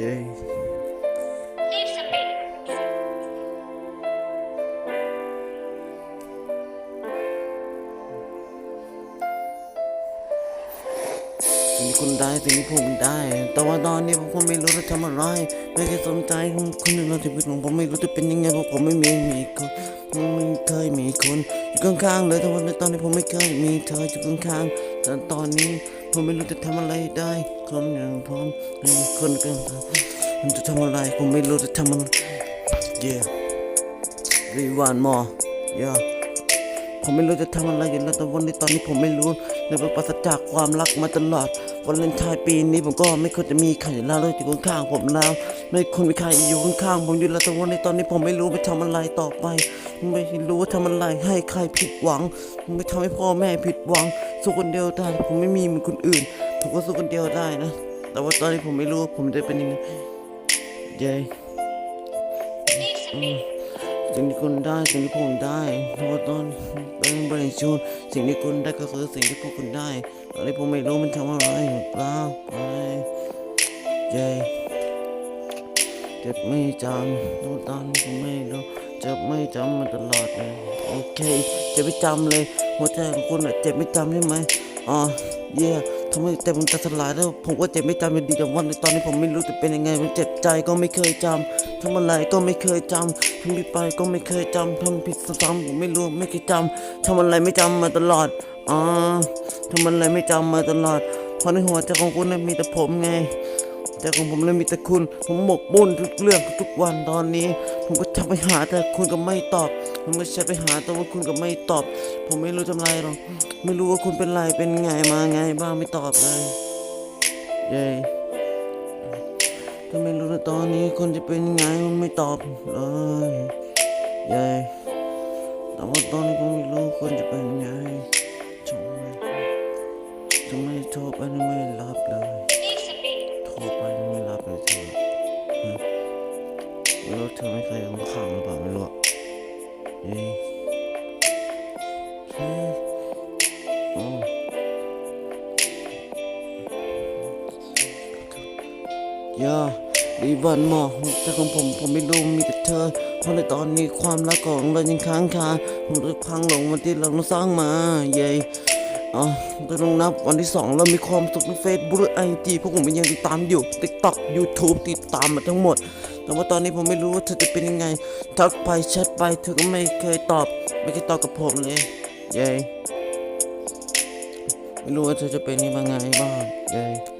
ย้ Leave some bait. สิ่งที่คุณได้สิ่งที่ผมได้ แต่ว่าตอนนี้ผมก็ไม่รู้จะทำอะไร ไม่เคยสนใจคนคนหนึ่งในชีวิตของผมไม่รู้จะเป็นยังไงเพราะผมไม่มีมีคนผมไม่เคยมีคนอยู่ข้างๆเลยแต่ว่าในตอนนี้ผมไม่เคยมีเธออยู่ข้างๆแต่ตอนนี้ ผมไม่รู้จะทำอะไรได้ คนอย่างผมคนเกินผมจะทำอะไร ผมไม่รู้จะทำอะไร yeah we want more yeah ผมไม่รู้จะทำอะไรอยู่แล้วแต่วันนี้ตอนนี้ผมไม่รู้ในประปราจากความรักมาตลอดวันเลนไทน์ปีนี้ผมก็ไม่ควรจะมีใครแล้วเลยอยู่ข้างผมแล้ว ไม่ควรมีใครอยู่ข้างๆผมอยู่แล้วแต่วันนี้ตอนนี้ผมไม่รู้ไปทำอะไรต่อไป ไม่รู้ว่าทำอะไรให้ใครผิดหวัง ไม่ทำให้พ่อแม่ผิดหวังสู้คนเดียวได้ผมไม่มีเหมือนคนอื่น ผมก็สู้คนเดียวได้นะ แต่ว่าตอนนี้ผมไม่รู้ว่าผมจะเป็นยังไงเย้สิ่งที่คุณได้สิ่งที่ผมได้เพราะว่าตอนเป็นบริสุทธิ์สิ่งที่คุณได้ก็คือสิ่งที่พวกคุณได้ตอนนี้ผมไม่รู้มันทำอะไรหรือเปล่าไปเย้ เจ็บไม่จำตัวตอนนี้ผมไม่รู้เจ็บไม่จำมาตลอดเลยโอเคเจ็บไม่จำเลยหัวใจของคุณอะเจ็บไม่จำใช่ไหมอ๋อเย่ทำให้ใจผมจะสลายแล้วผมก็เจ็บไม่จำอยู่ดีแต่วันในตอนนี้ผมไม่รู้จะเป็นยังไงมันเจ็บใจก็ไม่เคยจำทำอะไรก็ไม่เคยจำทำผิดไปก็ไม่เคยจำทำผิดซ้ำๆผมไม่รู้ไม่เคยจำทำอะไรไม่จำมาตลอดอ๋อทำอะไรไม่จำมาตลอดเพราะในหัวใจของคุณมีแต่ผมไง แต่ของผมเลยมีแต่คุณ ผมหมกมุ่นทุกเรื่องทุกวันตอนนี้ ผมก็ทักไปหาแต่คุณก็ไม่ตอบ ผมก็แชทไปหาแต่ว่าคุณก็ไม่ตอบ ผมไม่รู้ทำไรหรอก ไม่รู้ว่าคุณเป็นไรเป็นไงมาไงบ้างไม่ตอบเลยเย้ก็ไม่รู้ว่าตอนนี้คนจะเป็นไงมันไม่ตอบเลยเย้แต่ว่าตอนนี้ผมไม่รู้คนจะเป็นไง เธอไม่เคยมาขังหรือเปล่าไม่รู้อะเย้โอ้ย่าดีวันหมอกแต่ของผมผมไม่รู้มีแต่เธอ เพราะในตอนนี้ความรักของเรายังค้างคาผมรู้พังหลงวันที่เราสร้างมาเย้อ๋อต้องนับวันที่สองเรามีความสุขในเฟซบุ๊กไอจีพวกผมยังติดตามอยู่ติ๊กต็อกยูทูบติดตามมาทั้งหมด แต่ว่าตอนนี้ผมไม่รู้ว่าเธอจะเป็นยังไง ทักไปแชทไปเธอก็ไม่เคยตอบ ไม่เคยตอบกับผมเลยเย้ไม่รู้ว่าเธอจะเป็นยังไงบ้างเย้